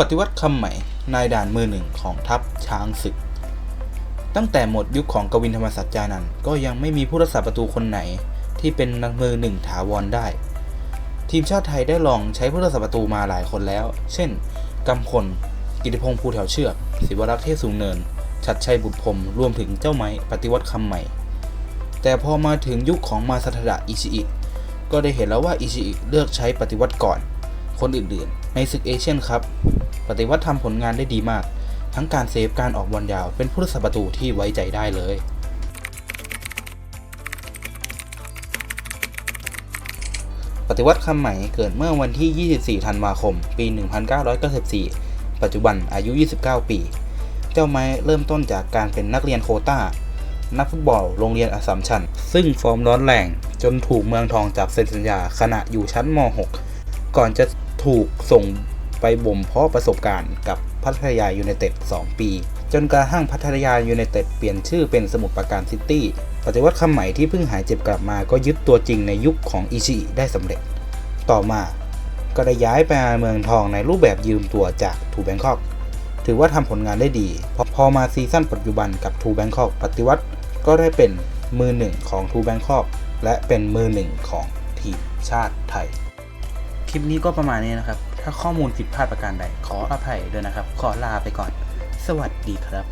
ปฏิวัติคำใหม่นายด่านมือหนึ่งของทัพช้างศึก ตั้งแต่หมดยุคของกวินธรรมสัจจานันท์ก็ยังไม่มีผู้รักษาประตูคนไหน ที่เป็นนักมือหนึ่งถาวรได้ ทีมชาติไทยได้ลองใช้ผู้รักษาประตูมาหลายคนแล้ว เช่นกำพล กิติพงษ์ภูแถวเชือกศิวรักษ์เทพสูงเนิน ชัดชัยบุตรพรมรวมถึงเจ้าไม้ปฏิวัติคำใหม่ แต่พอมาถึงยุคของมาซาทดะอิชิอิก็ได้เห็นแล้วว่าอิชิอิเลือกใช้ปฏิวัติก่อน คนอื่นๆ ในศึกเอเชียนครับปฏิวัติทำผลงานได้ดีมาก ทั้งการเซฟการออกบอลยาวเป็นผู้รักษาประตูที่ไว้ใจได้เลย ปฏิวัติคำใหม่เกิดเมื่อวันที่ 24 ธันวาคม ปี 1994 ปัจจุบันอายุ 29 ปี เจ้าไม้เริ่มต้นจากการเป็นนักเรียนโคตานักฟุตบอลโรงเรียนอัสสัมชัญซึ่งฟอร์มร้อนแรงจนถูกเมืองทองจับเซ็นสัญญาขณะอยู่ชั้นม .6 ก่อนจะ ถูกส่งไปบ่มเพาะประสบการณ์กับพัทยายูไนเต็ด 2 ปี จนกระทั่งพัทยายูไนเต็ดเปลี่ยนชื่อเป็นสมุทรปราการซิตี้ปฏิวัติคำใหม่ที่เพิ่งหายเจ็บกลับมาก็ยึดตัวจริงในยุคของอิชิได้สำเร็จ ต่อมาก็ได้ย้ายไปเมืองทองในรูปแบบยืมตัวจากทูแบงคอกถือว่าทำผลงานได้ดี พอพอมาซีซั่นปัจจุบันกับทูแบงคอกปฏิวัติก็ได้เป็นมือหนึ่งของทูแบงคอกและเป็นมือหนึ่งของทีมชาติไทย ลิปนี้ก็ประมาณนี้นะครับ ถ้าข้อมูลผิดพลาดประการใด ขออภัยด้วยนะครับ ขอลาไปก่อน สวัสดีครับ